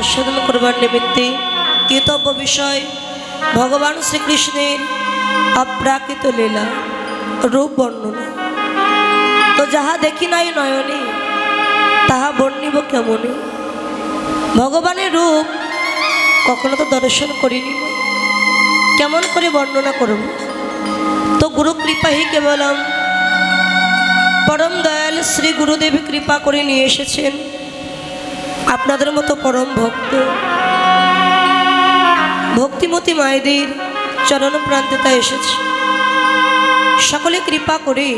আস্বাদন করবার নিমিত্তে কৃতব্য বিষয় ভগবান শ্রীকৃষ্ণের অপ্রাকৃত লীলা, রূপ বর্ণনা। তো যাহা দেখি নাই নয়নে, তাহা বর্ণিব কেমনে? ভগবানের রূপ কখনো তো দর্শন করিনি। কেমন করে বর্ণনা করব? তো গুরু কৃপাহি কেবলম। পরম দয়াল শ্রী গুরুদেব কৃপা করে নিয়ে এসেছেন। আপনাদের মতো পরম ভক্ত। ভক্তিমতী মায়েদের চরণ প্রান্তে তা এসেছে। সকলে কৃপা করে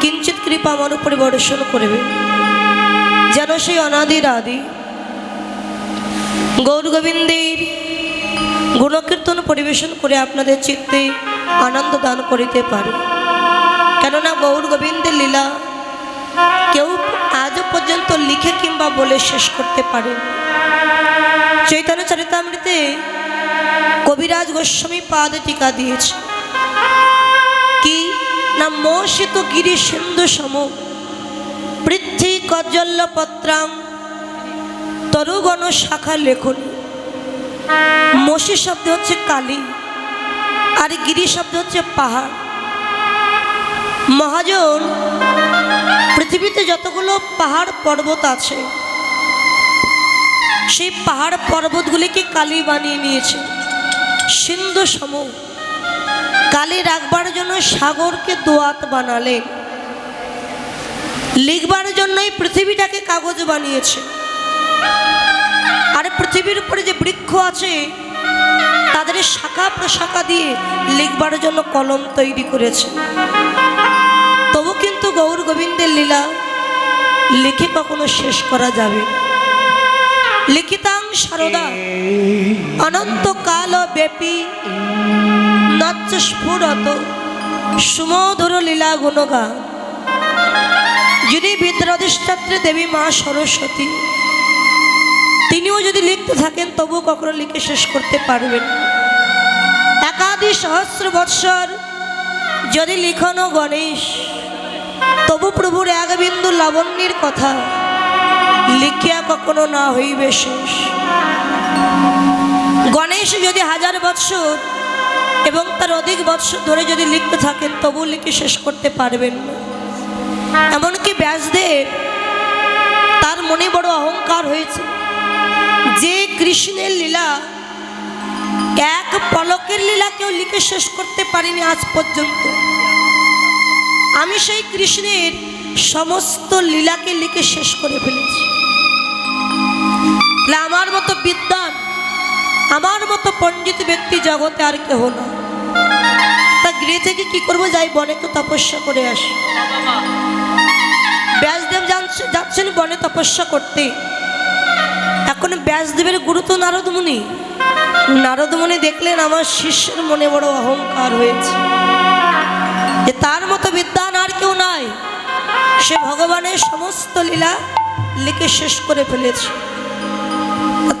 কিঞ্চিত কৃপা আমার উপরে বর্ষণ করবে। যেন সেই অনাদির আদি গৌর গোবিন্দের গুণকীর্তন পরিবেশন করে আপনাদের চিত্তে আনন্দ দান করিতে পারে। কেননা গৌর গোবিন্দের লীলা কেউ পর্যন্ত লিখে কিংবা বলে শেষ করতে পারে। চৈতন্য চরিতামৃতে কবিরাজ গোস্বামী পাদে টিকা দিয়েছে। কি না মোষিত গিরি সিন্ধু সম, পৃথ্বী কজ্জল্য পত্রাং তরুগণ শাখা লেখন। মসি শব্দ হচ্ছে কালী, আর গিরি শব্দ হচ্ছে পাহাড়। মহাজন পৃথিবীতে যতগুলো পাহাড় পর্বত আছে, সেই পাহাড় পর্বতগুলিকে কালী বানিয়ে নিয়েছে। সিন্ধু সম কালি রাখবার জন্য সাগরকে দোয়াত বানালেন লিখবার জন্যই পৃথিবীটাকে কাগজ বানিয়েছে। আর পৃথিবীর উপরে যে বৃক্ষ আছে, তাদের শাখা প্রশাখা দিয়ে লিখবার জন্য কলম তৈরি করেছে। গৌর গোবিন্দের লীলা লিখে কখনো শেষ করা যাবে। লিখিতাং সারদা, অনন্ত কাল ব্যাপী নচ্চ স্ফুরত সুমধুর লীলা গুণগান যিনি বিদ্যাধিষ্ঠাত্রী দেবী মা সরস্বতী, তিনিও যদি লিখতে থাকেন তবু কখনো লিখে শেষ করতে পারবেন না। একাধি সহস্র বৎসর যদি লিখনো গণেশ তবু প্রভুর এক বিন্দু লাবণ্যের কথা লিখিয়া কখনো না হইবে শেষ। গণেশ যদি হাজার বৎসর এবং তার অধিক বৎসর ধরে যদি লিখতে থাকেন, তবু লিখে শেষ করতে পারবেন না। এমনকি ব্যাসদেব তার মনে বড় অহংকার হয়েছে যে কৃষ্ণের লীলা, এক পলকের লীলা কেউ লিখে শেষ করতে পারিনি আজ পর্যন্ত। আমি সেই কৃষ্ণের সমস্ত লীলাকে লিখে শেষ করে ফেলেছি। আমার মতো বিদ্যান আমার মতো পণ্ডিত ব্যক্তি জগতে আর কেহ না তা গৃহ থেকে কি করব? যাই বনে তো তপস্যা করে আসি। ব্যাসদেব যাচ্ছে- যাচ্ছেন বনে তপস্যা করতে। এখন ব্যাসদেবের গুরু তো নারদমুনি। নারদমুনি দেখলেন আমার শিষ্যের মনে বড় অহংকার হয়েছে। যে তার মতো বিদ্যান নাই। সে ভগবানের সমস্ত লীলা লিখে শেষ করে ফেলেছে।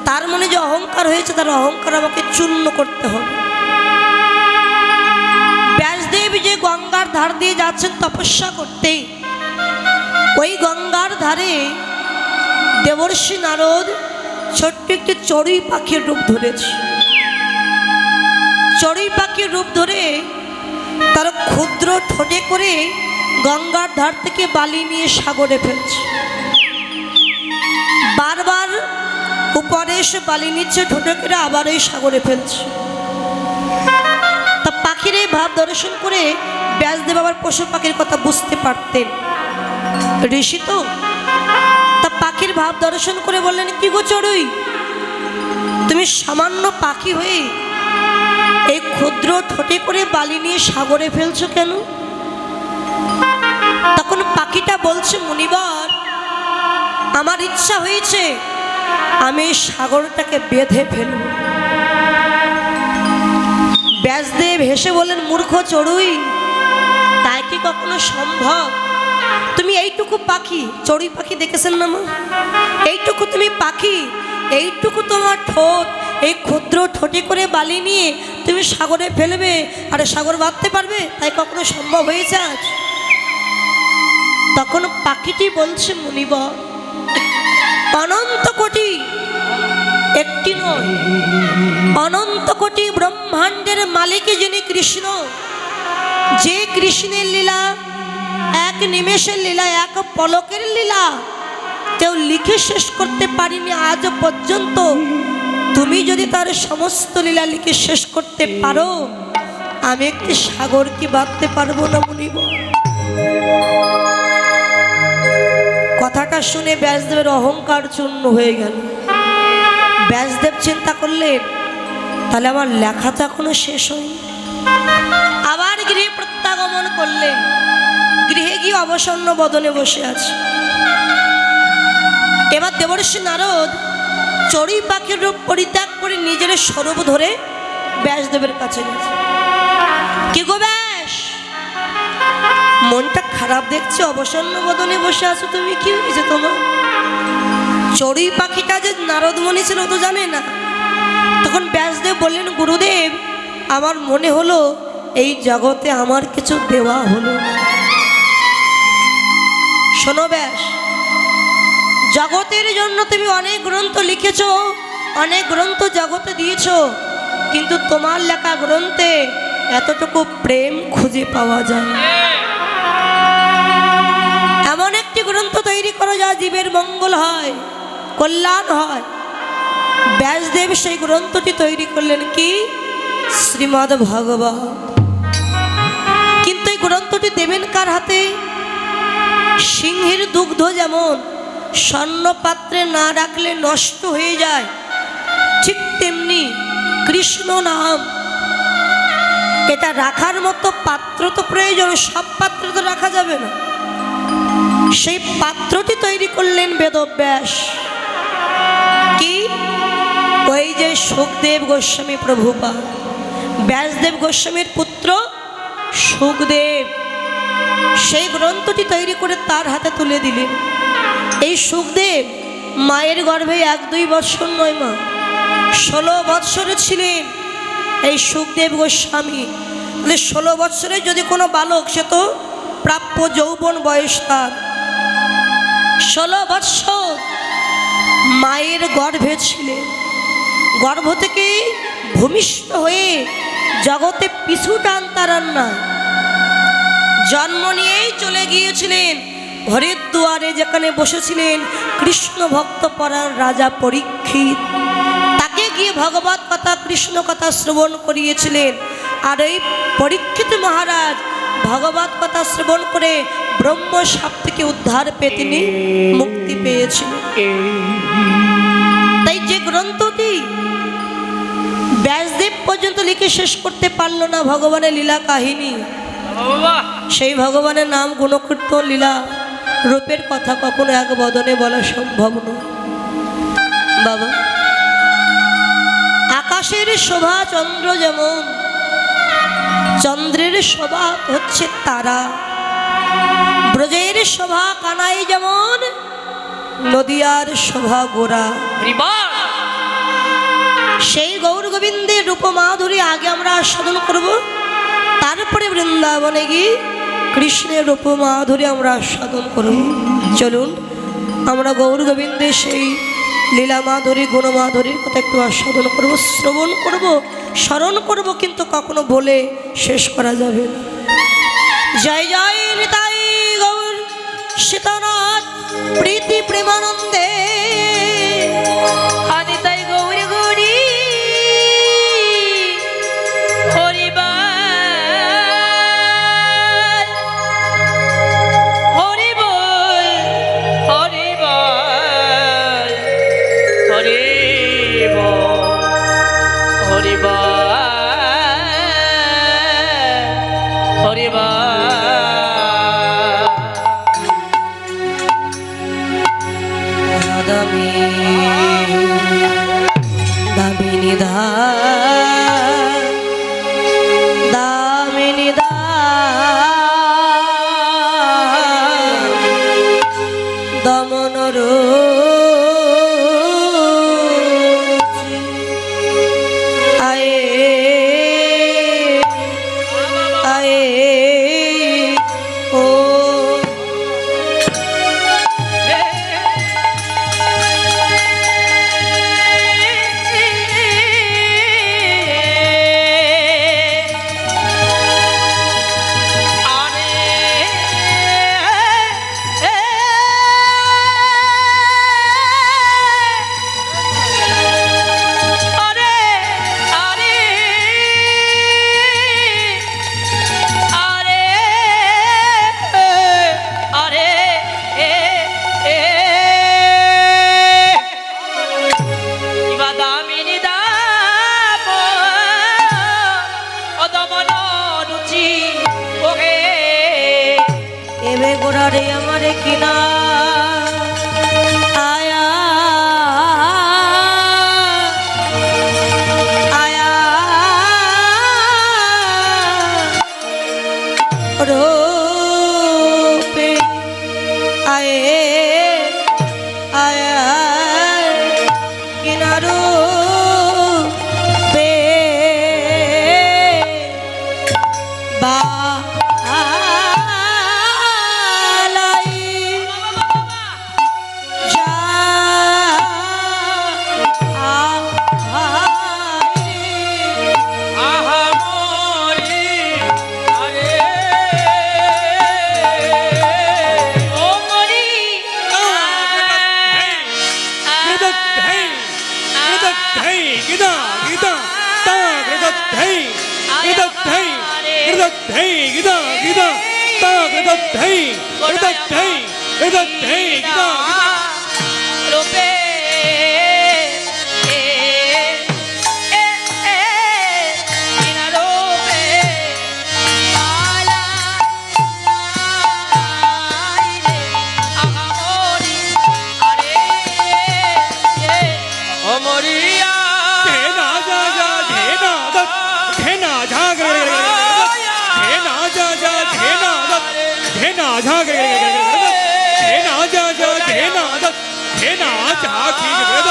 তার মনে যে অহংকার হয়েছে, তার অহংকার আমাকে চূর্ণ করতে হবে। ব্যাসদেব যে গঙ্গার ধার দিয়ে যাচ্ছেন তপস্যা করতে ওই গঙ্গার ধারে দেবর্ষী নারদ ছোট্ট একটি চড়ুই পাখির রূপ ধরেছে। চড়ুই পাখির রূপ ধরে তার ক্ষুদ্র ঠোঁটে করে গঙ্গার ধার থেকে বালি নিয়ে সাগরে ফেলছে। বারবার উপরে এসে বালি নিচ্ছে, ঠোঁটে করে আবার ওই সাগরে ফেলছে। তা পাখির এই ভাব দর্শন করে ব্যাসদেব আবার পশু পাখির কথা বুঝতে পারতেন। ঋষি তো, তা পাখির ভাব দর্শন করে বললেন, কি গো চড়ুই, তুমি সামান্য পাখি হয়ে এই ক্ষুদ্র ঠোঁটে করে বালি নিয়ে সাগরে ফেলছো কেন? তখন পাখিটা বলছে, মুনিবার, আমার ইচ্ছা হয়েছে আমি সাগরটাকে বেঁধে ফেলব। ব্যাসদেব হেসে বলেন মূর্খ চড়ুই, তাই কি কখনো সম্ভব? তুমি এইটুকু পাখি, চড়ুই পাখি দেখেছেন না মা? এইটুকু তুমি পাখি, এইটুকু তোমার ঠোঁট, এই ক্ষুদ্র ঠোঁটে করে বালি নিয়ে তুমি সাগরে ফেলবে, আর সাগর বাঁধতে পারবে? তাই কখনো সম্ভব হয়েছে আজ? তখন পাখিটি বলছে, মুনিব, অনন্ত কোটি একটি নয়। অনন্ত কোটি ব্রহ্মাণ্ডের মালিক যিনি কৃষ্ণ, যে কৃষ্ণের লীলা, এক নিমেষের লীলা, এক পলকের লীলা, কেউ লিখে শেষ করতে পারিনি আজ পর্যন্ত। তুমি যদি তার সমস্ত লীলা লিখে শেষ করতে পারো, আমি একটি সাগর কি বাঁধতে পারব না, মনিব। কথাটা শুনে ব্যাসদেবের অহংকার চূর্ণ হয়ে গেল। ব্যাসদেব চিন্তা করলেন, তাহলে আমার লেখা তো এখনও শেষ হয়নি। আবার গৃহে প্রত্যাগমন করলেন। গৃহে গিয়ে অবসন্ন বদনে বসে আছে। এবার দেবর্ষি নারদ চড়ুই পাখির রূপ পরিত্যাগ করে নিজের স্বরূপ ধরে ব্যাসদেবের কাছে গেছে। কি গো ব্যাস? মনটা খারাপ দেখছে? অবসন্ন বদনে বসে আছো তুমি, কি হয়েছে তোমার? চড়ুই পাখিটা যে নারদমণি ছিল, ও তো জানে না। তখন ব্যাসদেব বললেন, গুরুদেব, আমার মনে হলো এই জগতে আমার কিছু দেওয়া হলো না। শোনো ব্যাস, জগতের জন্য তুমি অনেক গ্রন্থ লিখেছ, অনেক গ্রন্থ জগতে দিয়েছ, কিন্তু তোমার লেখা গ্রন্থে এতটুকু প্রেম খুঁজে পাওয়া যায় গ্রন্থ তৈরি করো, যা জীবের মঙ্গল হয়, কল্যাণ হয়। ব্যাসদেব সেই গ্রন্থটি তৈরি করলেন কি? শ্রীমদ ভগবত। কিন্তু এই গ্রন্থটি দেবেন কার হাতে? সিংহের দুগ্ধ যেমন স্বর্ণ পাত্রে না রাখলে নষ্ট হয়ে যায়, ঠিক তেমনি কৃষ্ণ নাম। এটা রাখার মতো পাত্র তো প্রয়োজন, সব পাত্র তো রাখা যাবে না। সেই পাত্রটি তৈরি করলেন বেদব্যাস। কি? ওই যে সুখদেব গোস্বামী প্রভুপা ব্যাসদেব গোস্বামীর পুত্র সুখদেব। সেই গ্রন্থটি তৈরি করে তার হাতে তুলে দিলেন। এই সুখদেব মায়ের গর্ভে এক দুই বৎসর নয় মা, ষোলো বৎসরে ছিলেন এই সুখদেব গোস্বামী। ষোলো বৎসরে যদি কোনো বালক, সে তো প্রাপ্য যৌবন বয়স তার। ষোলো বৎসর মায়ের গর্ভে ছিলেন। গর্ভ থেকে ভূমিষ্ঠ হয়ে জগতে পিছু টান তারান না। জন্ম নিয়েই চলে গিয়েছিলেন। ঘরের দুয়ারে যেখানে বসেছিলেন কৃষ্ণ ভক্ত পরার রাজা পরীক্ষিত। তাকে গিয়ে ভগবত কথা, কৃষ্ণ কথা শ্রবণ করিয়েছিলেন। আর এই পরীক্ষিত মহারাজ ভগবত কথা শ্রবণ করে ব্রহ্ম সাপ থেকে উদ্ধার পেয়ে তিনি মুক্তি পেয়েছিলেন তাই যে গ্রন্থটি ব্যাসদেব পর্যন্ত লিখে শেষ করতে পারল না ভগবানের লীলা কাহিনী, সেই ভগবানের নাম গুণকীর্তন লীলা রূপের কথা কখনো এক বদনে বলা সম্ভব নয়। বাবা, আকাশের শোভা চন্দ্র যেমন, চন্দ্রের শোভা হচ্ছে তারা। শোভা কানাই যেমন নদিয়ার শোভা গোরা। সেই গৌর গোবিন্দের রূপ মাধুরী আগে আমরা আস্বাদন করব তারপরে বৃন্দাবনে গিয়ে কৃষ্ণের রূপ মাধুরী আমরা আস্বাদন করব। চলুন আমরা গৌর গোবিন্দের সেই লীলা মাধুরী গুণ মাধুরীর কথা একটু আস্বাদন করব শ্রবণ করব স্মরণ করব কিন্তু কখনো বলে শেষ করা যাবে জয় জয় নিতাই সীতানাথ প্রীতি প্রেমানন্দে। হরি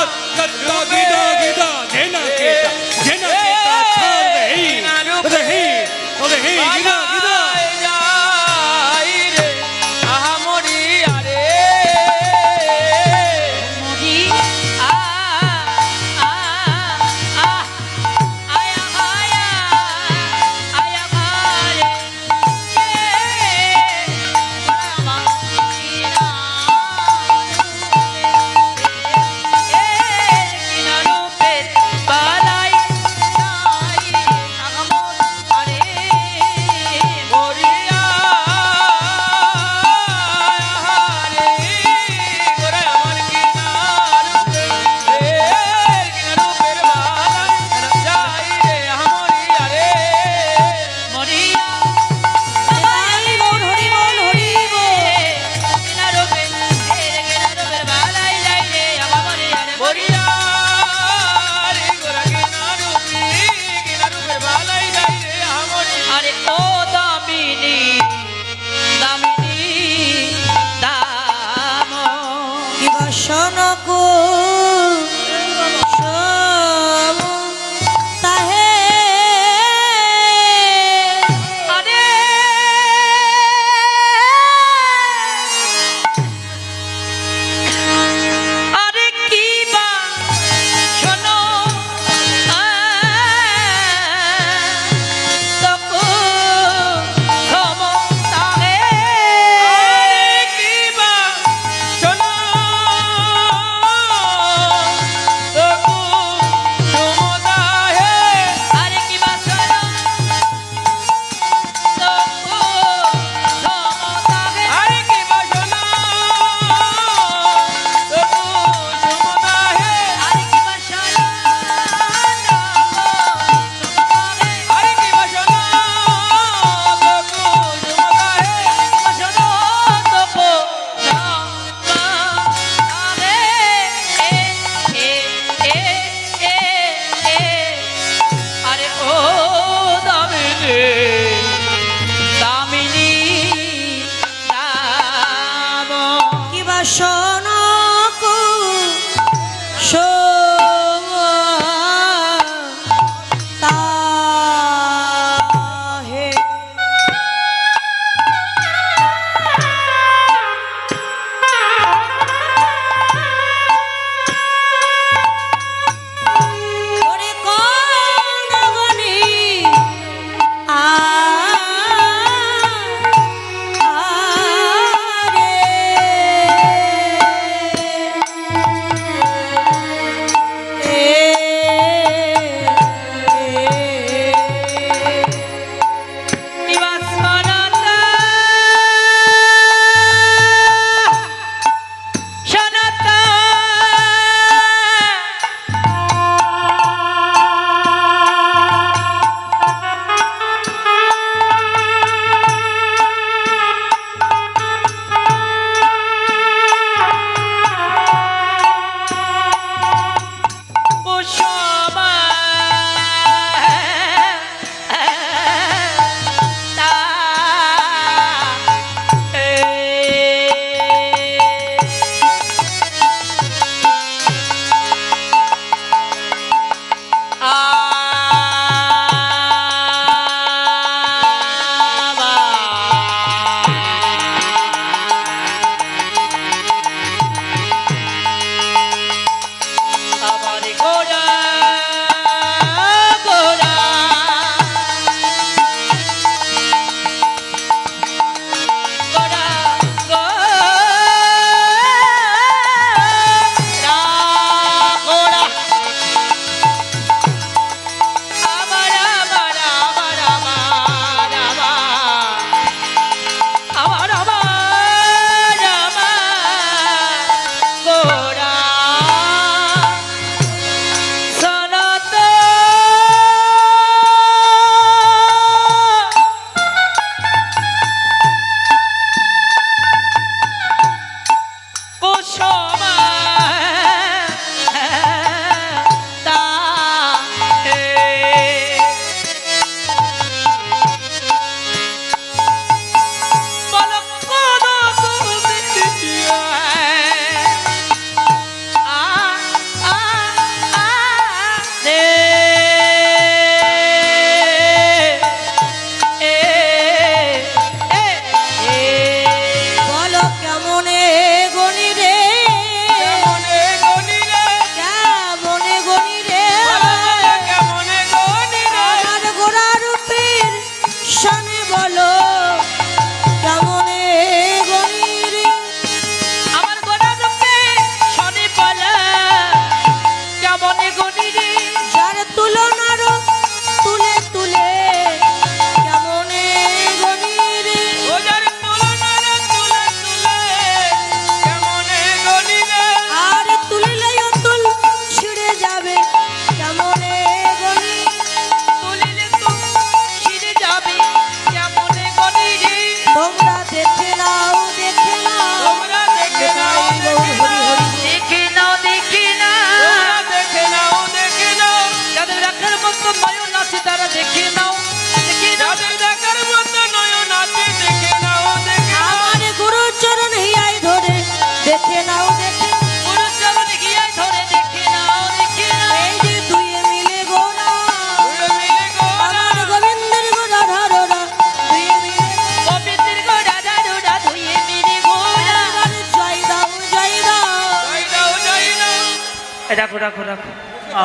রাখো রাখো।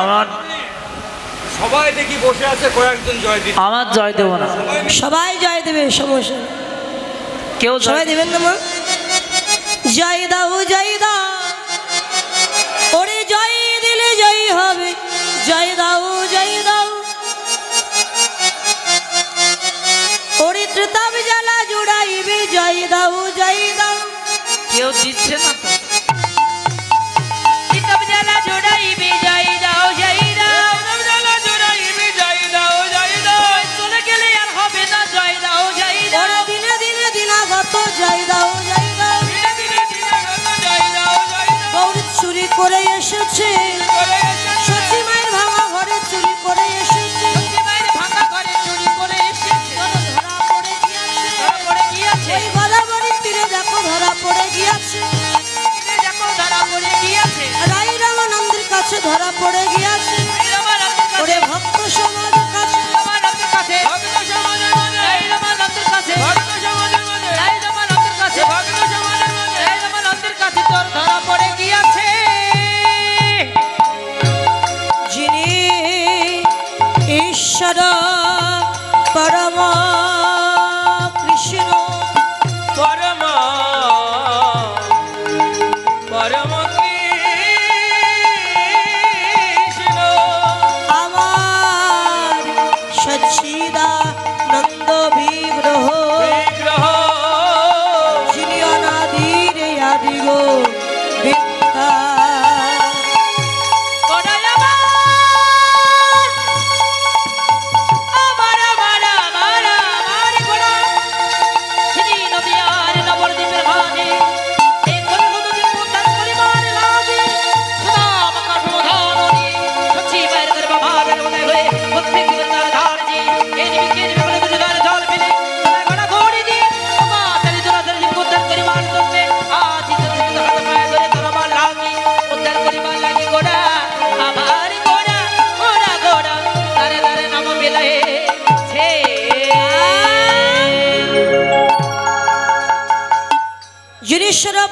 আমার সবাই দেখি বসে আছে কয়েকজন জয় দিচ্ছে আমার জয় দেবো না। সবাই জয় দেবে সমস্যা কেউ সবাই দেবেন না মা? জয় দাও জয় দাও। ওরে জয় দিলে জয় হবে। জয় দাও জয় দাও। ওরে ত্রিতাব জ্বালা জুড়াইবে জয় দাও জয় দাও। কেউ দিচ্ছে না তো? ভক্ত সমাজের মাঝে এই রামানন্দের কাছে। তোর ধরা পড়ে গিয়েছে যিনি ঈশ্বর পরম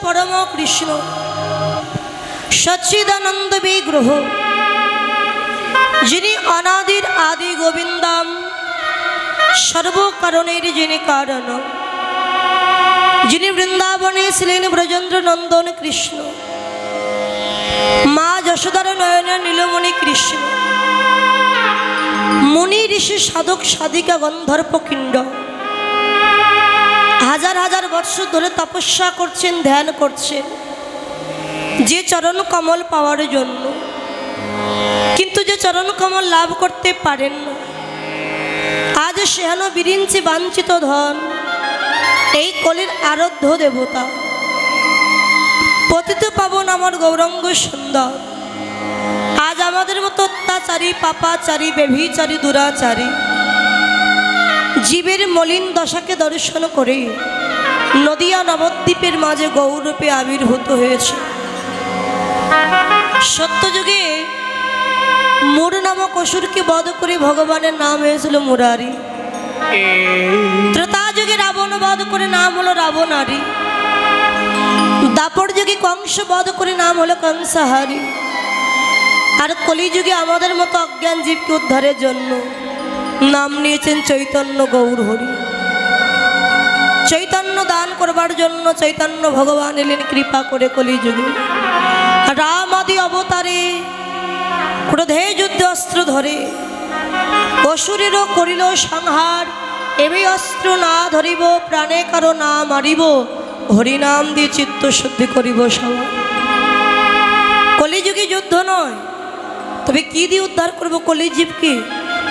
পরম কৃষ্ণ। সচ্চিদানন্দ বিগ্রহ। যিনি অনাদির আদি গোবিন্দাম, সর্বকারণের যিনি কারণ। যিনি বৃন্দাবনে ছিলেন ব্রজেন্দ্র নন্দন কৃষ্ণ। মা যশোদার নয়নের নীলমণি কৃষ্ণ। মুনি ঋষি সাধক সাধিকা গন্ধর্প কিণ্ড। হাজার হাজার বৎসর ধরে তপস্যা করছেন, ধ্যান করছেন। যে চরণ কমল পাওয়ার জন্য। কিন্তু যে চরণ কমল লাভ করতে পারেন না। আজ সেহান বিরিঞ্চি বাঞ্ছিত ধন। এই কলির আরাধ্য দেবতা। পতিত পাবন আমার গৌরঙ্গ সুন্দর। আজ আমাদের মতো অত্যাচারী, পাপাচারী বেভিচারী দুরাচারী। জীবের মলিন দশাকে দর্শন করে নদিয়া নবদ্বীপের মাঝে গৌরূপে আবির্ভূত হয়েছে। সত্যযুগে মুর নামক অসুরকে বধ করে ভগবানের নাম হয়েছিল মুরারি। ত্রেতা যুগে রাবণ বধ করে নাম হলো রাবণারী। দাপর যুগে কংস বধ করে নাম হলো কংসাহারি। আর কলিযুগে আমাদের মতো অজ্ঞান জীবকে উদ্ধারের জন্য নাম নিয়েছেন চৈতন্য গৌর হরি। চৈতন্য দান করবার জন্য চৈতন্য ভগবান এলেন, কৃপা করে কলিযুগে। রাম আদি অবতারে, ক্রোধে যুদ্ধ অস্ত্র ধরে, অসুরেরও করিল সংহার এবে অস্ত্র না ধরিব, প্রাণে কারও না মারিব, হরিনাম দিয়ে চিত্ত শুদ্ধি করিব সবার কলিযুগে যুদ্ধ নয়, তবে কি দিয়ে উদ্ধার করব কলিজীবকে?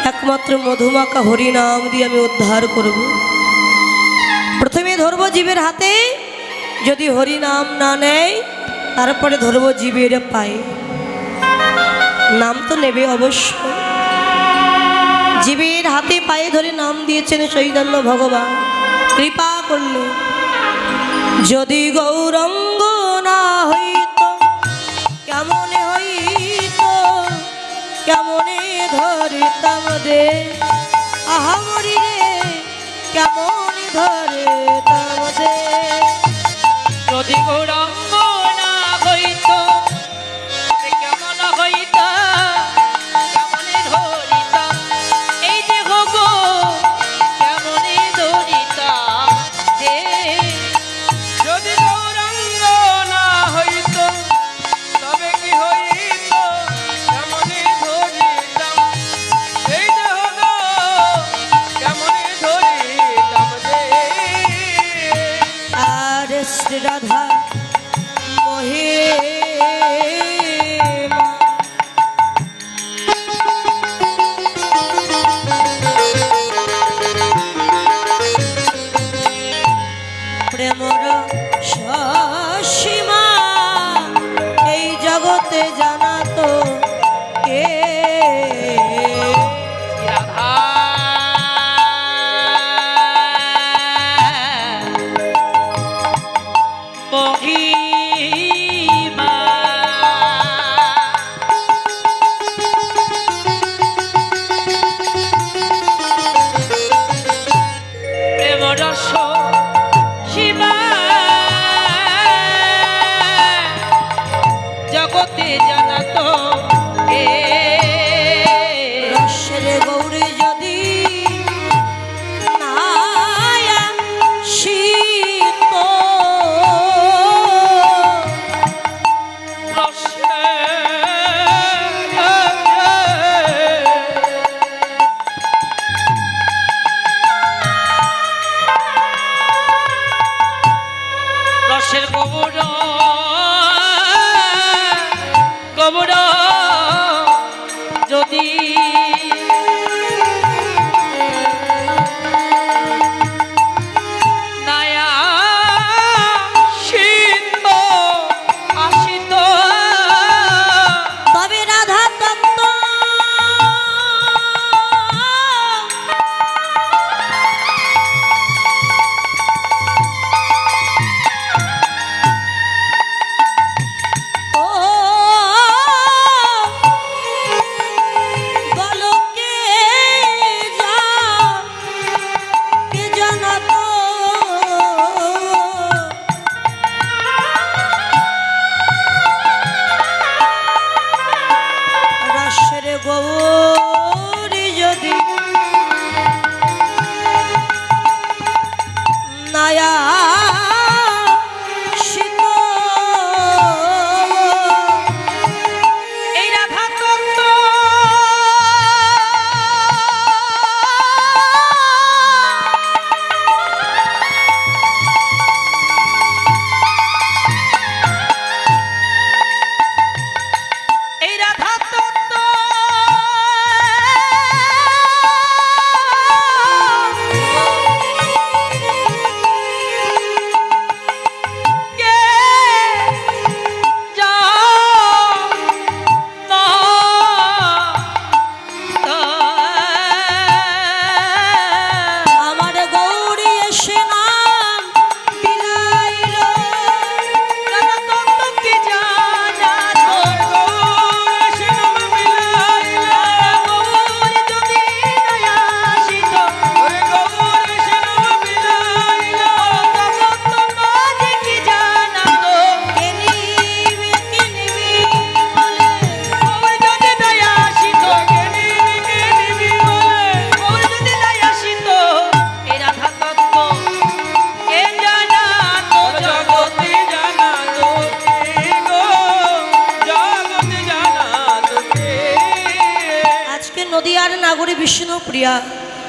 একমাত্র মধুমাকা হরিনাম দিয়ে আমি উদ্ধার করব। প্রথমে ধরবো জীবের হাতে, যদি হরি নাম না নেয়, তারপরে ধরবো জীবের পায়ে। নাম তো নেবে অবশ্য। জীবের হাতে পায়ে ধরে নাম দিয়েছেন চৈতন্য ভগবান। কৃপা করলে। যদি গৌরঙ্গ ধরিতাম দে। আহামরি রে কেমন ধরিতাম দে। যদি গৌরাঙ্গ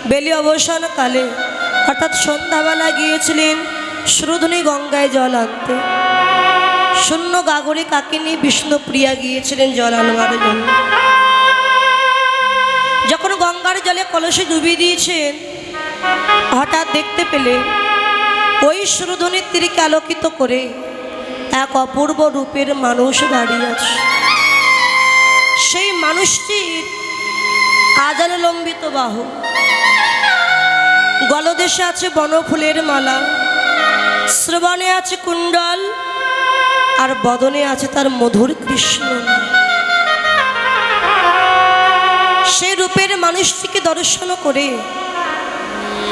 বেলি অবসান কালে। অর্থাৎ সন্ধ্যাবেলা গিয়েছিলেন সুরধনী গঙ্গায় জল আনতে। শূন্য গাগরে কাকিনী বিষ্ণুপ্রিয়া গিয়েছিলেন জল আনবার জন্য। যখন গঙ্গার জলে কলসে ডুবিয়ে দিয়েছেন, হঠাৎ দেখতে পেলেন ওই সুরধ্বনির তীরকে আলোকিত করে এক অপূর্ব রূপের মানুষ দাঁড়িয়ে আছে। সেই মানুষটির আজানে লম্বিত বাহু গলদেশে আছে বনফুলের মালা। শ্রবণে আছে কুণ্ডল আর বদনে আছে তার মধুর কৃষ্ণ সে রূপের মানুষটিকে দর্শন করে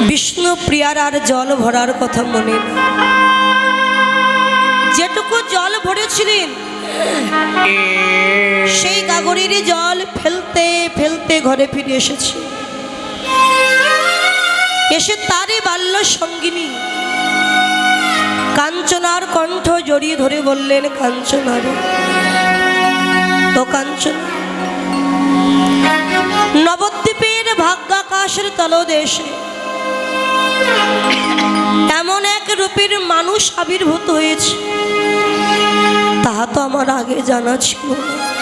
বিষ্ণু প্রিয়ার আর জল ভরার কথা মনে যেটুকু জল ভরেছিলেন সেই গাগরির জল ফেলতে ফেলতে ঘরে ফিরে এসেছে। এসে তারই বাল্য সঙ্গিনী কাঞ্চনার কণ্ঠ জড়িয়ে ধরে বললেন কাঞ্চনার ও কাঞ্চন, নবদ্বীপের ভাগ্যাকাশের তলদেশে এমন এক রূপের মানুষ আবির্ভূত হয়েছে তাহা তো আমার আগে জানা ছিল না।